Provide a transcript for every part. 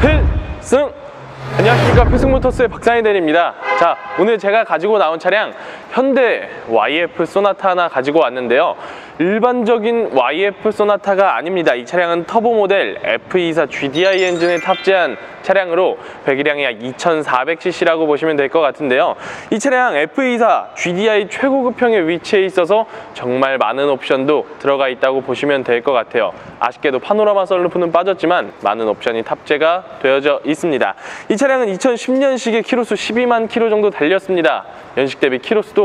필승! 안녕하십니까 필승모터스의 박상희 대리입니다 자 오늘 제가 가지고 나온 차량 현대 YF 소나타 하나 가지고 왔는데요. 일반적인 YF 소나타가 아닙니다. 이 차량은 터보 모델 F24 GDI 엔진에 탑재한 차량으로 배기량이 약 2400cc라고 보시면 될 것 같은데요. 이 차량 F24 GDI 최고급형에 위치해 있어서 정말 많은 옵션도 들어가 있다고 보시면 될 것 같아요. 아쉽게도 파노라마 썬루프는 빠졌지만 많은 옵션이 탑재가 되어져 있습니다. 이 차량은 2010년식의 키로수 12만 킬로 정도 달렸습니다. 연식 대비 키로수도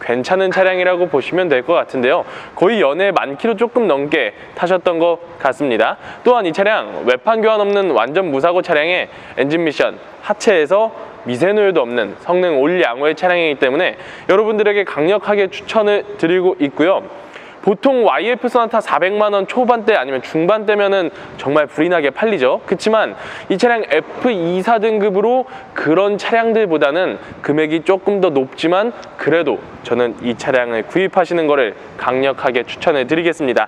괜찮은 차량이라고 보시면 될 것 같은데요. 거의 연에 만 킬로 조금 넘게 타셨던 것 같습니다. 또한 이 차량 외판 교환 없는 완전 무사고 차량에 엔진 미션 하체에서 미세노율도 없는 성능 올 양호의 차량이기 때문에 여러분들에게 강력하게 추천을 드리고 있고요 보통 YF 소나타 400만 원 초반대 아니면 중반대면은 정말 불이 나게 팔리죠. 그렇지만 이 차량 F24 등급으로 그런 차량들보다는 금액이 조금 더 높지만 그래도 저는 이 차량을 구입하시는 것을 강력하게 추천해 드리겠습니다.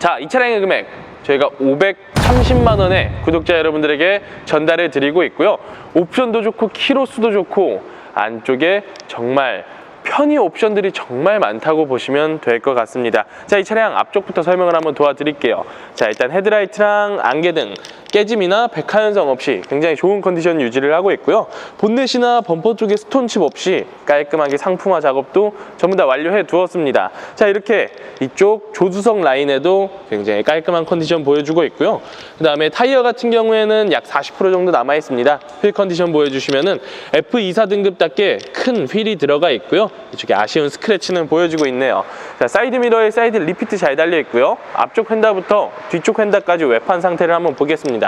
자, 이 차량의 금액 저희가 530만 원에 구독자 여러분들에게 전달해 드리고 있고요. 옵션도 좋고 키로수도 좋고 안쪽에 정말 편의 옵션들이 정말 많다고 보시면 될 것 같습니다. 자, 이 차량 앞쪽부터 설명을 한번 도와드릴게요. 자, 일단 헤드라이트랑 안개등 깨짐이나 백화현상 없이 굉장히 좋은 컨디션 유지를 하고 있고요. 본넷이나 범퍼 쪽에 스톤칩 없이 깔끔하게 상품화 작업도 전부 다 완료해 두었습니다. 자, 이렇게 이쪽 조수석 라인에도 굉장히 깔끔한 컨디션 보여주고 있고요. 그 다음에 타이어 같은 경우에는 약 40% 정도 남아 있습니다. 휠 컨디션 보여주시면은 F24 등급답게 큰 휠이 들어가 있고요. 이쪽에 아쉬운 스크래치는 보여주고 있네요. 자, 사이드 미러에 사이드 리피트 잘 달려 있고요. 앞쪽 휀다부터 뒤쪽 휀다까지 외판 상태를 한번 보겠습니다.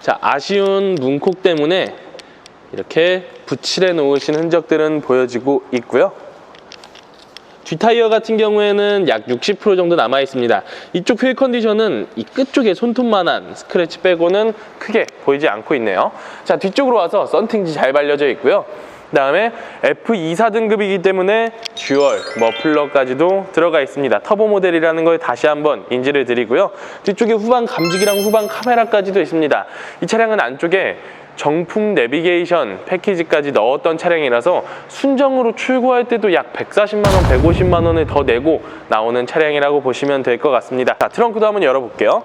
자, 아쉬운 문콕 때문에 이렇게 붙일해 놓으신 흔적들은 보여지고 있고요. 뒷타이어 같은 경우에는 약 60% 정도 남아 있습니다. 이쪽 휠 컨디션은 이 끝쪽에 손톱만한 스크래치 빼고는 크게 보이지 않고 있네요. 자, 뒤쪽으로 와서 썬팅지 잘 발려져 있고요. 그 다음에 F24 등급이기 때문에 듀얼 머플러까지도 들어가 있습니다. 터보 모델이라는 걸 다시 한번 인지를 드리고요. 뒤쪽에 후방 감지기랑 후방 카메라까지도 있습니다. 이 차량은 안쪽에 정품 내비게이션 패키지까지 넣었던 차량이라서 순정으로 출고할 때도 약 140만 원, 150만 원을 더 내고 나오는 차량이라고 보시면 될 것 같습니다. 자, 트렁크도 한번 열어볼게요.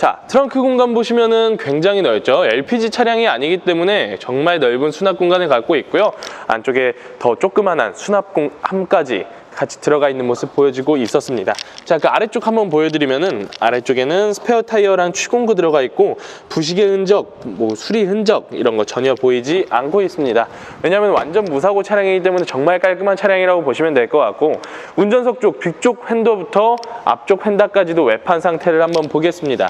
자, 트렁크 공간 보시면은 굉장히 넓죠. LPG 차량이 아니기 때문에 정말 넓은 수납 공간을 갖고 있고요. 안쪽에 더 조그만한 수납 공함까지 같이 들어가 있는 모습 보여지고 있었습니다. 자, 그 아래쪽 한번 보여드리면은 아래쪽에는 스페어 타이어랑 취공구 들어가 있고 부식의 흔적, 뭐 수리 흔적 이런 거 전혀 보이지 않고 있습니다. 왜냐하면 완전 무사고 차량이기 때문에 정말 깔끔한 차량이라고 보시면 될 것 같고 운전석 쪽 뒤쪽 핸더부터 앞쪽 휀다까지도 외판 상태를 한번 보겠습니다.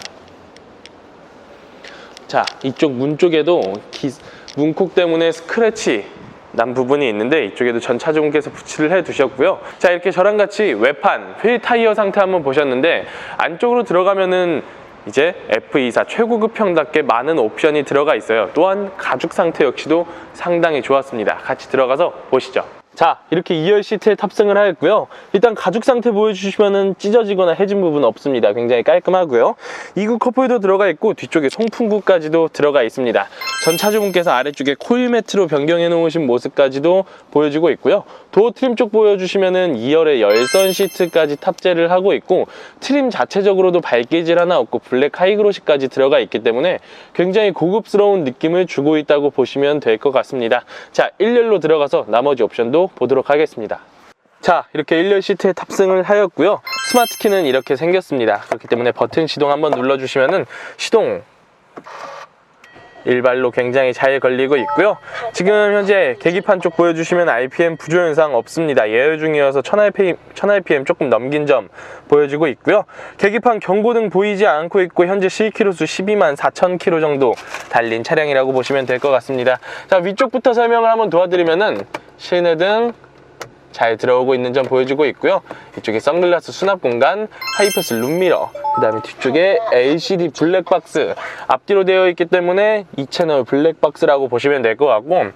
자, 이쪽 문 쪽에도 기- 문콕 때문에 스크래치 난 부분이 있는데 이쪽에도 전 차주분께서 붙이를 해 두셨고요. 자, 이렇게 저랑 같이 외판, 휠 타이어 상태 한번 보셨는데 안쪽으로 들어가면은 이제 F24 최고급형답게 많은 옵션이 들어가 있어요. 또한 가죽 상태 역시도 상당히 좋았습니다. 같이 들어가서 보시죠. 자 이렇게 2열 시트에 탑승을 하였고요. 일단 가죽 상태 보여주시면은 찢어지거나 해진 부분 없습니다. 굉장히 깔끔하고요. 2구 컵홀더 들어가 있고 뒤쪽에 송풍구까지도 들어가 있습니다. 전 차주분께서 아래쪽에 코일 매트로 변경해 놓으신 모습까지도 보여주고 있고요. 도어 트림 쪽 보여주시면은 2열에 열선 시트까지 탑재를 하고 있고 트림 자체적으로도 밝기질 하나 없고 블랙 하이그로시까지 들어가 있기 때문에 굉장히 고급스러운 느낌을 주고 있다고 보시면 될 것 같습니다. 자 1열로 들어가서 나머지 옵션도 보도록 하겠습니다 자 이렇게 1열 시트에 탑승을 하였고요 스마트 키는 이렇게 생겼습니다 그렇기 때문에 버튼 시동 한번 눌러주시면은 시동 일발로 굉장히 잘 걸리고 있고요. 지금 현재 계기판 쪽 보여주시면 RPM 부조 현상 없습니다. 예열 중이어서 1000rpm, 1000rpm 조금 넘긴 점 보여지고 있고요. 계기판 경고등 보이지 않고 있고 현재 실키로수 12만 4,000km 정도 달린 차량이라고 보시면 될 것 같습니다. 자 위쪽부터 설명을 한번 도와드리면은 실내 등 잘 들어오고 있는 점 보여주고 있고요. 이쪽에 선글라스 수납 공간, 하이패스 룸미러, 그 다음에 뒤쪽에 LCD 블랙박스 앞뒤로 되어 있기 때문에 이 채널 블랙박스라고 보시면 될 것 같고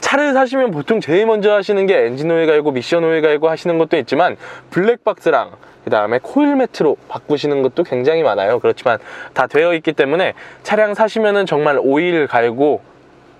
차를 사시면 보통 제일 먼저 하시는 게 엔진 오일 갈고 미션 오일 갈고 하시는 것도 있지만 블랙박스랑 그 다음에 코일 매트로 바꾸시는 것도 굉장히 많아요. 그렇지만 다 되어 있기 때문에 차량 사시면은 정말 오일 갈고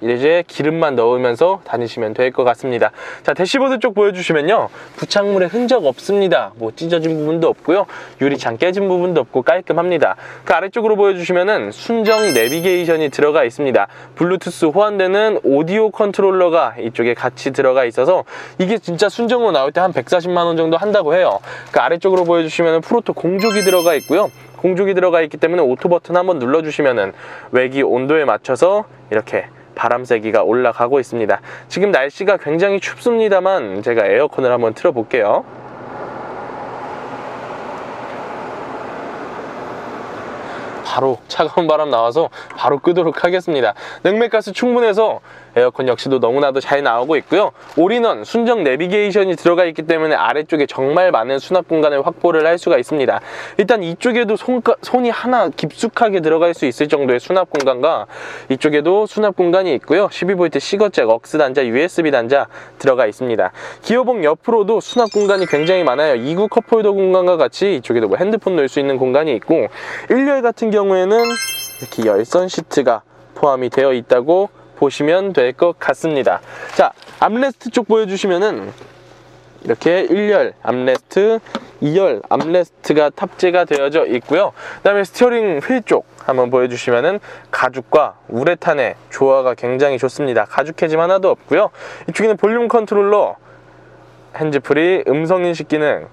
이제 기름만 넣으면서 다니시면 될 것 같습니다. 자, 대시보드 쪽 보여주시면요. 부착물에 흔적 없습니다. 뭐 찢어진 부분도 없고요. 유리창 깨진 부분도 없고 깔끔합니다. 그 아래쪽으로 보여주시면은 순정 내비게이션이 들어가 있습니다. 블루투스 호환되는 오디오 컨트롤러가 이쪽에 같이 들어가 있어서 이게 진짜 순정으로 나올 때 한 140만 원 정도 한다고 해요. 그 아래쪽으로 보여주시면은 프로토 공조기 들어가 있고요. 공조기 들어가 있기 때문에 오토 버튼 한번 눌러주시면은 외기 온도에 맞춰서 이렇게 바람 세기가 올라가고 있습니다. 지금 날씨가 굉장히 춥습니다만 제가 에어컨을 한번 틀어 볼게요. 바로 차가운 바람 나와서 바로 끄도록 하겠습니다. 냉매가스 충분해서 에어컨 역시도 너무나도 잘 나오고 있고요. 올인원 순정 내비게이션이 들어가 있기 때문에 아래쪽에 정말 많은 수납 공간을 확보를 할 수가 있습니다. 일단 이쪽에도 손가, 손이 하나 깊숙하게 들어갈 수 있을 정도의 수납 공간과 이쪽에도 수납 공간이 있고요. 12V 시거잭, 억스 단자, USB 단자 들어가 있습니다. 기어봉 옆으로도 수납 공간이 굉장히 많아요. 2구 컵홀더 공간과 같이 이쪽에도 뭐 핸드폰 넣을 수 있는 공간이 있고 1열 같은 경우에는 이렇게 열선 시트가 포함이 되어 있다고 보시면 될 것 같습니다. 자, 암레스트 쪽 보여주시면은 이렇게 1열 암레스트, 2열 암레스트가 탑재가 되어져 있고요. 그 다음에 스티어링 휠 쪽 한번 보여주시면은 가죽과 우레탄의 조화가 굉장히 좋습니다. 가죽 해짐 하나도 없고요. 이쪽에는 볼륨 컨트롤러, 핸즈프리, 음성인식 기능,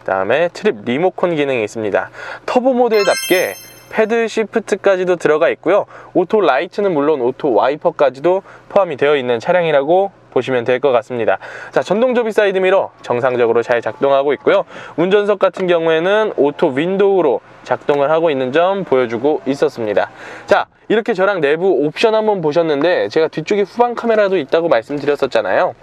그 다음에 트립 리모컨 기능이 있습니다. 터보 모델답게 패드 시프트까지도 들어가 있고요. 오토 라이트는 물론 오토 와이퍼까지도 포함이 되어 있는 차량이라고 보시면 될 것 같습니다. 자, 전동 접이 사이드 미러 정상적으로 잘 작동하고 있고요. 운전석 같은 경우에는 오토 윈도우로 작동을 하고 있는 점 보여주고 있었습니다. 자, 이렇게 저랑 내부 옵션 한번 보셨는데 제가 뒤쪽에 후방 카메라도 있다고 말씀드렸었잖아요.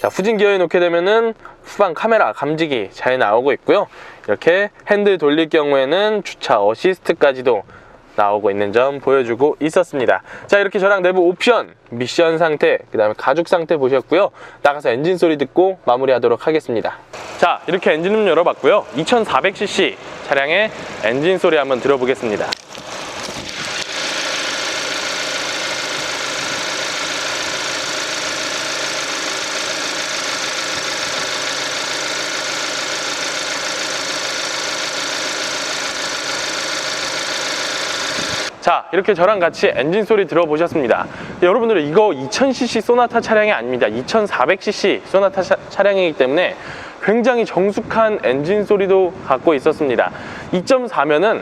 자, 후진 기어에 놓게 되면은 후방 카메라 감지기 잘 나오고 있고요. 이렇게 핸들 돌릴 경우에는 주차 어시스트까지도 나오고 있는 점 보여주고 있었습니다. 자, 이렇게 저랑 내부 옵션, 미션 상태, 그 다음에 가죽 상태 보셨고요. 나가서 엔진 소리 듣고 마무리하도록 하겠습니다. 자, 이렇게 엔진음 열어봤고요. 2400cc 차량의 엔진 소리 한번 들어보겠습니다. 자 이렇게 저랑 같이 엔진 소리 들어보셨습니다. 여러분들은 이거 2000cc 소나타 차량이 아닙니다. 2400cc 소나타 차, 차량이기 때문에 굉장히 정숙한 엔진 소리도 갖고 있었습니다. 2.4면은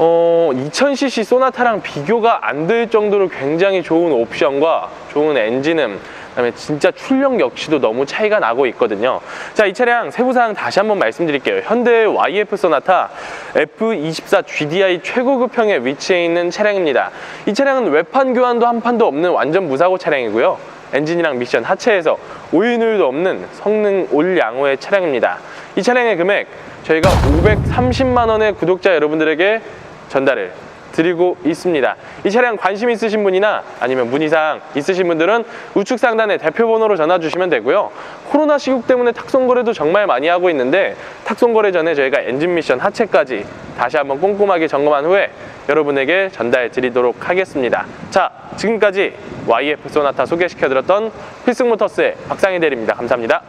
어, 2000cc 소나타랑 비교가 안 될 정도로 굉장히 좋은 옵션과 좋은 엔진음 그다음에 진짜 출력 역시도 너무 차이가 나고 있거든요. 자, 이 차량 세부 사항 다시 한번 말씀드릴게요. 현대 YF 소나타 F24 GDI 최고급형에 위치해 있는 차량입니다. 이 차량은 외판 교환도 한 판도 없는 완전 무사고 차량이고요. 엔진이랑 미션 하체에서 오일누유도 없는 성능 올 양호의 차량입니다. 이 차량의 금액 저희가 530만 원의 구독자 여러분들에게 전달을 드리고 있습니다. 이 차량 관심 있으신 분이나 아니면 문의사항 있으신 분들은 우측 상단에 대표 번호로 전화 주시면 되고요. 코로나 시국 때문에 탁송 거래도 정말 많이 하고 있는데 탁송 거래 전에 저희가 엔진 미션 하체까지 다시 한번 꼼꼼하게 점검한 후에 여러분에게 전달 드리도록 하겠습니다. 자, 지금까지 YF 소나타 소개시켜 드렸던 필승모터스의 박상희 대리입니다. 감사합니다.